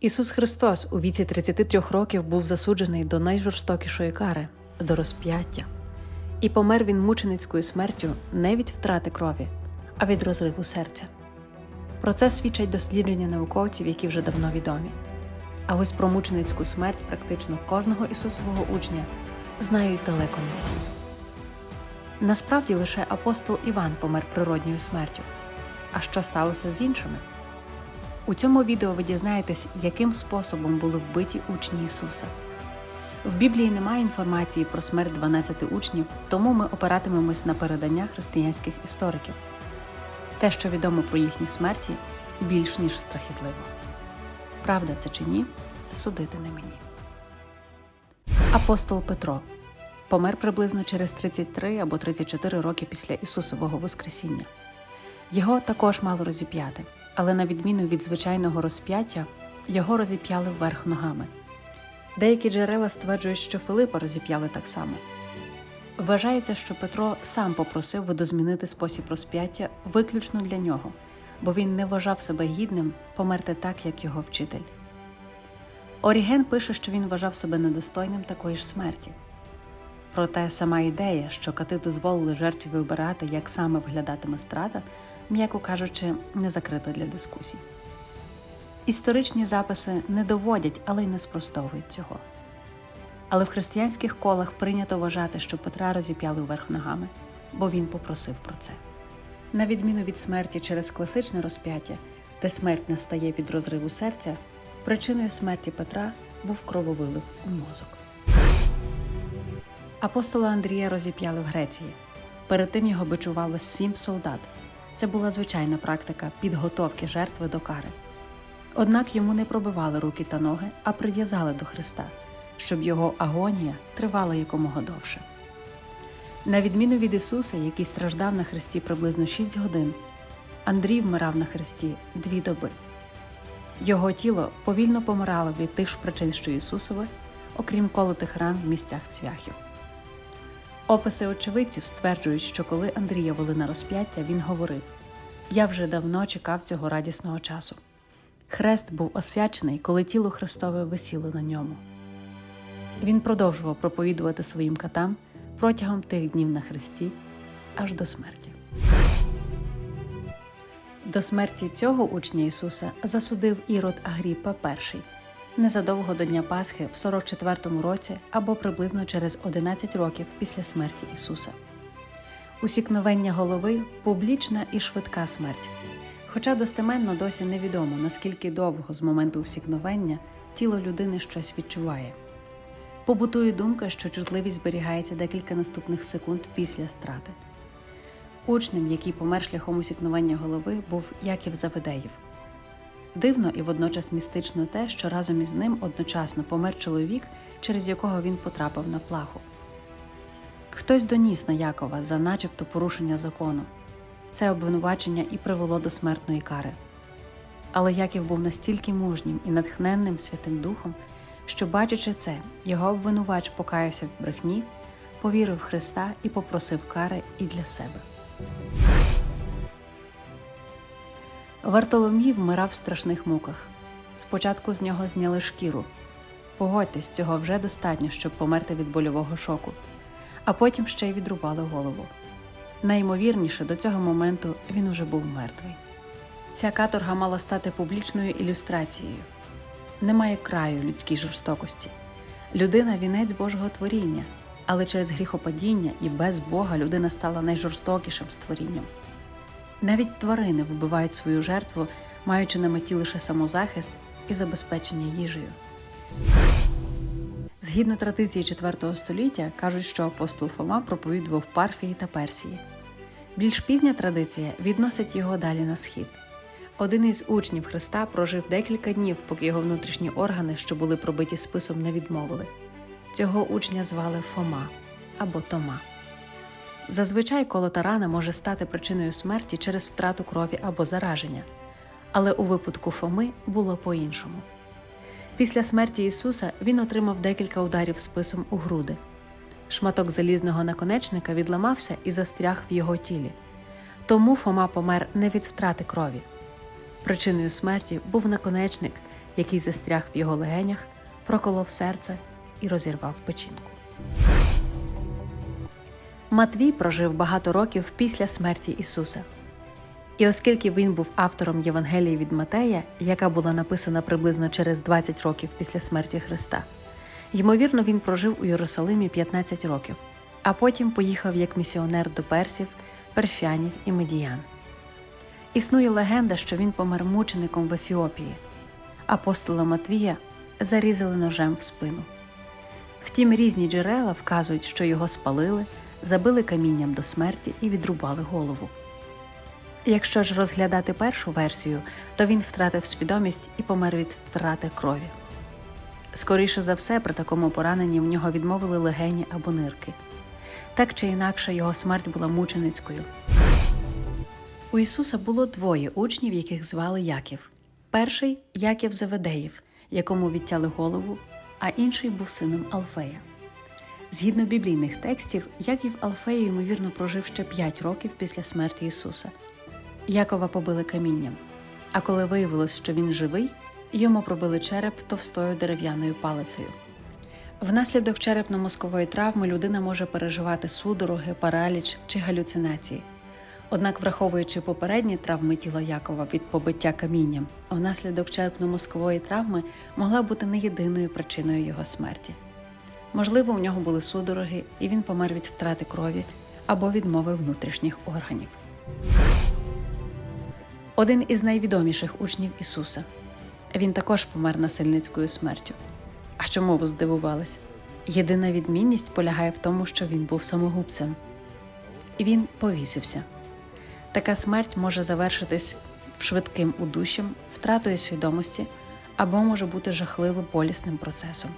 Ісус Христос у віці 33 років був засуджений до найжорстокішої кари до розп'яття, і помер він мученицькою смертю не від втрати крові, а від розриву серця. Про це свідчать дослідження науковців, які вже давно відомі. А ось про мученицьку смерть практично кожного Ісусового учня знають далеко не всі. Насправді лише апостол Іван помер природньою смертю. А що сталося з іншими? У цьому відео ви дізнаєтесь, яким способом були вбиті учні Ісуса. В Біблії немає інформації про смерть 12 учнів, тому ми опиратимемось на передання християнських істориків. Те, що відомо про їхні смерті, більш ніж страхітливо. Правда це чи ні, судити не мені. Апостол Петро помер приблизно через 33 або 34 роки після Ісусового Воскресіння. Його також мало розіп'яти, але на відміну від звичайного розп'яття, його розіп'яли вверх ногами. Деякі джерела стверджують, що Филипа розіп'яли так само. Вважається, що Петро сам попросив видозмінити спосіб розп'яття виключно для нього, бо він не вважав себе гідним померти так, як його вчитель. Оріген пише, що він вважав себе недостойним такої ж смерті. Проте сама ідея, що кати дозволили жертві вибирати, як саме виглядатиме страта, м'яко кажучи, не закрита для дискусій. Історичні записи не доводять, але й не спростовують цього. Але в християнських колах прийнято вважати, що Петра розіп'яли вверх ногами, бо він попросив про це. На відміну від смерті через класичне розп'яття, де смерть настає від розриву серця, причиною смерті Петра був крововилив у мозок. Апостола Андрія розіп'яли в Греції. Перед тим його бичувало сім солдат. Це була звичайна практика підготовки жертви до кари. Однак йому не пробивали руки та ноги, а прив'язали до Христа, щоб його агонія тривала якомога довше. На відміну від Ісуса, який страждав на хресті приблизно 6 годин, Андрій вмирав на хресті дві доби. Його тіло повільно помирало від тих ж причин, що Ісусове, окрім колотих ран в місцях цвяхів. Описи очевидців стверджують, що коли Андрія вели на розп'яття, він говорив: Я вже давно чекав цього радісного часу. Хрест був освячений, коли тіло Христове висіло на ньому. Він продовжував проповідувати своїм катам протягом тих днів на хресті аж до смерті. До смерті цього учня Ісуса засудив Ірод Агріппа І незадовго до Дня Пасхи в 44-му році або приблизно через 11 років після смерті Ісуса. Усікновення голови публічна і швидка смерть. Хоча достеменно досі невідомо, наскільки довго з моменту усікновення тіло людини щось відчуває. Побутує думка, що чутливість зберігається декілька наступних секунд після страти. Учнем, який помер шляхом усікновення голови, був Яків Заведеєв. Дивно і водночас містично те, що разом із ним одночасно помер чоловік, через якого він потрапив на плаху. Хтось доніс на Якова за начебто порушення закону. Це обвинувачення і привело до смертної кари. Але Яків був настільки мужнім і натхненним Святим Духом, що, бачачи це, його обвинувач покаявся в брехні, повірив в Христа і попросив кари і для себе. Вартоломій вмирав в страшних муках. Спочатку з нього зняли шкіру. Погодьтесь, цього вже достатньо, щоб померти від больового шоку, а потім ще й відрубали голову. Найімовірніше, до цього моменту він уже був мертвий. Ця каторга мала стати публічною ілюстрацією. Немає краю людській жорстокості. Людина вінець Божого творіння, але через гріхопадіння і без Бога людина стала найжорстокішим створінням. Навіть тварини вбивають свою жертву, маючи на меті лише самозахист і забезпечення їжею. Згідно традиції IV століття, кажуть, що апостол Фома проповідував Парфії та Персії. Більш пізня традиція відносить його далі на схід. Один із учнів Христа прожив декілька днів, поки його внутрішні органи, що були пробиті списом, не відмовили. Цього учня звали Фома або Тома. Зазвичай колота рана може стати причиною смерті через втрату крові або зараження, але у випадку Фоми було по-іншому. Після смерті Ісуса він отримав декілька ударів списом у груди. Шматок залізного наконечника відламався і застряг в його тілі. Тому Фома помер не від втрати крові. Причиною смерті був наконечник, який застряг в його легенях, проколов серце і розірвав печінку. Матвій прожив багато років після смерті Ісуса. І оскільки він був автором Євангелії від Матея, яка була написана приблизно через 20 років після смерті Христа, ймовірно, він прожив у Єрусалимі 15 років, а потім поїхав як місіонер до персів, перфянів і медіян. Існує легенда, що він помер мучеником в Ефіопії. Апостола Матвія зарізали ножем в спину. Втім, різні джерела вказують, що його спалили, забили камінням до смерті і відрубали голову. Якщо ж розглядати першу версію, то він втратив свідомість і помер від втрати крові. Скоріше за все, при такому пораненні в нього відмовили легені або нирки. Так чи інакше, його смерть була мученицькою. У Ісуса було двоє учнів, яких звали Яків. Перший Яків Заведеїв, якому відтяли голову, а інший був сином Алфея. Згідно біблійних текстів, Яків Алфею, ймовірно, прожив ще 5 років після смерті Ісуса. Якова побили камінням, а коли виявилось, що він живий, йому пробили череп товстою дерев'яною палицею. Внаслідок черепно-мозкової травми людина може переживати судороги, параліч чи галюцинації. Однак, враховуючи попередні травми тіла Якова від побиття камінням, внаслідок черепно-мозкової травми могла бути не єдиною причиною його смерті. Можливо, у нього були судороги, і він помер від втрати крові або відмови внутрішніх органів. Один із найвідоміших учнів Ісуса. Він також помер насильницькою смертю. А чому ви здивувались? Єдина відмінність полягає в тому, що він був самогубцем. Він повісився. Така смерть може завершитись швидким удушем, втратою свідомості або може бути жахливо болісним процесом.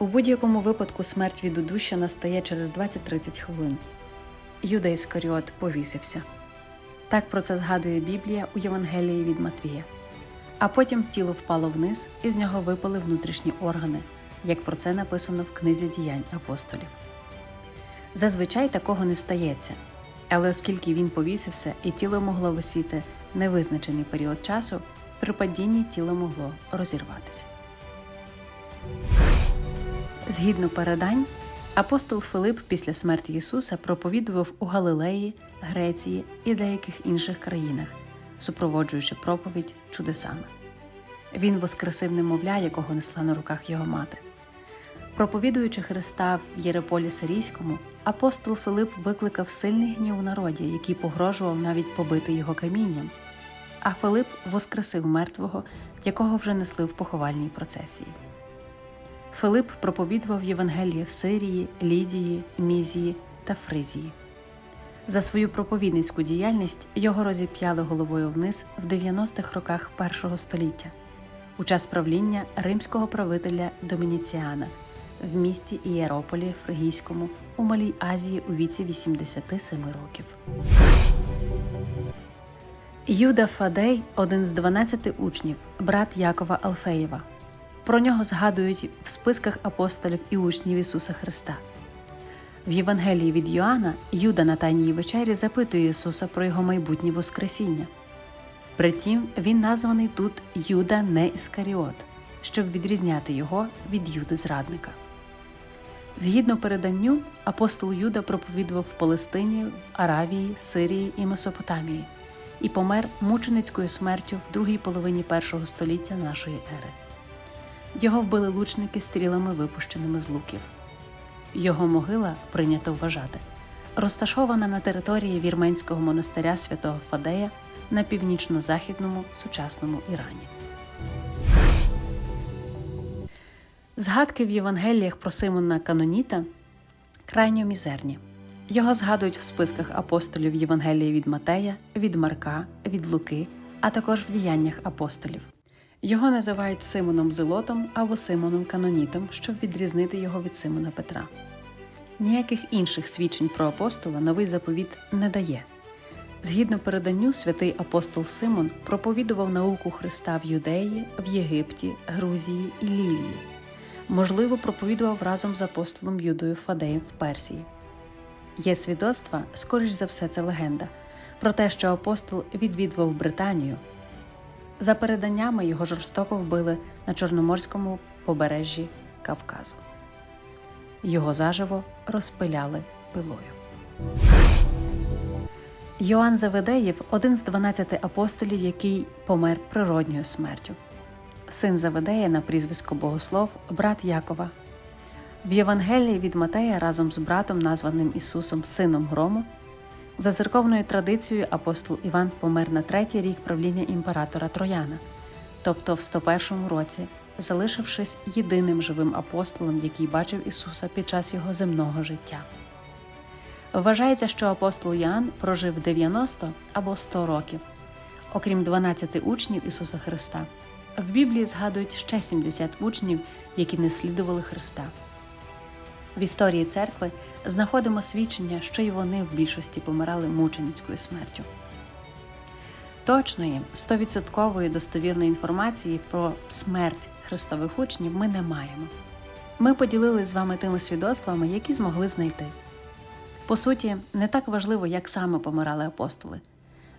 У будь-якому випадку смерть від удушя настає через 20-30 хвилин. Юда Іскаріот повісився. Так про це згадує Біблія у Євангелії від Матвія. А потім тіло впало вниз і з нього випали внутрішні органи, як про це написано в книзі діянь апостолів. Зазвичай такого не стається, але оскільки він повісився і тіло могло висіти невизначений період часу, при падінні тіло могло розірватися. Згідно передань, апостол Филип після смерті Ісуса проповідував у Галилеї, Греції і деяких інших країнах, супроводжуючи проповідь чудесами. Він воскресив немовля, якого несла на руках його мати. Проповідуючи Христа в Єреполі Сирійському, апостол Филип викликав сильний гнів у народі, який погрожував навіть побити його камінням. А Филип воскресив мертвого, якого вже несли в поховальній процесії. Филип проповідував Євангеліє в Сирії, Лідії, Мізії та Фризії. За свою проповідницьку діяльність його розіп'яли головою вниз в 90-х роках першого століття, у час правління римського правителя Домініціана в місті Ієрополі Фригійському у Малій Азії у віці 87 років. Юда Фадей один з 12 учнів, брат Якова Алфеєва. Про нього згадують в списках апостолів і учнів Ісуса Христа. В Євангелії від Йоанна Юда на Тайній вечері запитує Ісуса про його майбутнє Воскресіння. Притім, він названий тут Юда не Іскаріот, щоб відрізняти його від Юди зрадника. Згідно переданню, апостол Юда проповідував в Палестині, в Аравії, Сирії і Месопотамії і помер мученицькою смертю в другій половині першого століття нашої ери. Його вбили лучники стрілами, випущеними з луків. Його могила прийнято вважати, розташована на території вірменського монастиря святого Фадея на північно-західному сучасному Ірані. Згадки в Євангеліях про Симона Каноніта крайньо мізерні. Його згадують в списках апостолів Євангелії від Матея, від Марка, від Луки, а також в діяннях апостолів. Його називають Симоном Зелотом або Симоном Канонітом, щоб відрізнити його від Симона Петра. Ніяких інших свідчень про апостола новий заповіт не дає. Згідно переданню, святий апостол Симон проповідував науку Христа в Юдеї, в Єгипті, Грузії і Лівії. Можливо, проповідував разом з апостолом Юдою Фадеєм в Персії. Є свідоцтва, скоріш за все, це легенда, про те, що апостол відвідував Британію. За переданнями його жорстоко вбили на Чорноморському побережжі Кавказу. Його заживо розпиляли пилою. Йоанн Заведеєв один з 12 апостолів, який помер природньою смертю. Син Заведея на прізвисько Богослов, брат Якова. В Євангелії від Матея разом з братом, названим Ісусом Сином Грому, за церковною традицією апостол Іван помер на третій рік правління імператора Трояна, тобто в 101 році, залишившись єдиним живим апостолом, який бачив Ісуса під час його земного життя. Вважається, що апостол Іоанн прожив 90 або 100 років. Окрім 12 учнів Ісуса Христа, в Біблії згадують ще 70 учнів, які не слідували Христа. В історії церкви знаходимо свідчення, що й вони в більшості помирали мученицькою смертю. Точної, 100% достовірної інформації про смерть Христових учнів ми не маємо. Ми поділилися з вами тими свідоцтвами, які змогли знайти. По суті, не так важливо, як саме помирали апостоли.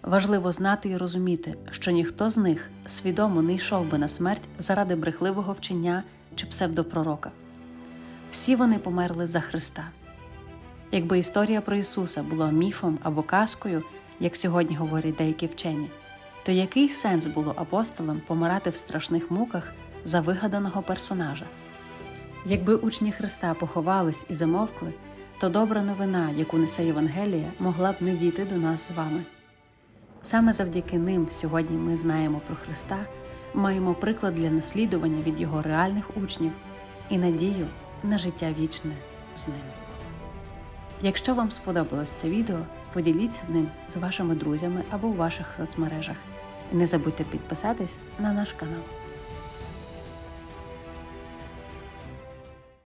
Важливо знати і розуміти, що ніхто з них свідомо не йшов би на смерть заради брехливого вчення чи псевдопророка. Всі вони померли за Христа. Якби історія про Ісуса була міфом або казкою, як сьогодні говорять деякі вчені, то який сенс було апостолам помирати в страшних муках за вигаданого персонажа? Якби учні Христа поховались і замовкли, то добра новина, яку несе Євангелія, могла б не дійти до нас з вами. Саме завдяки ним сьогодні ми знаємо про Христа, маємо приклад для наслідування від Його реальних учнів і надію на життя вічне з ним. Якщо вам сподобалось це відео, поділіться ним з вашими друзями або у ваших соцмережах. І не забудьте підписатись на наш канал.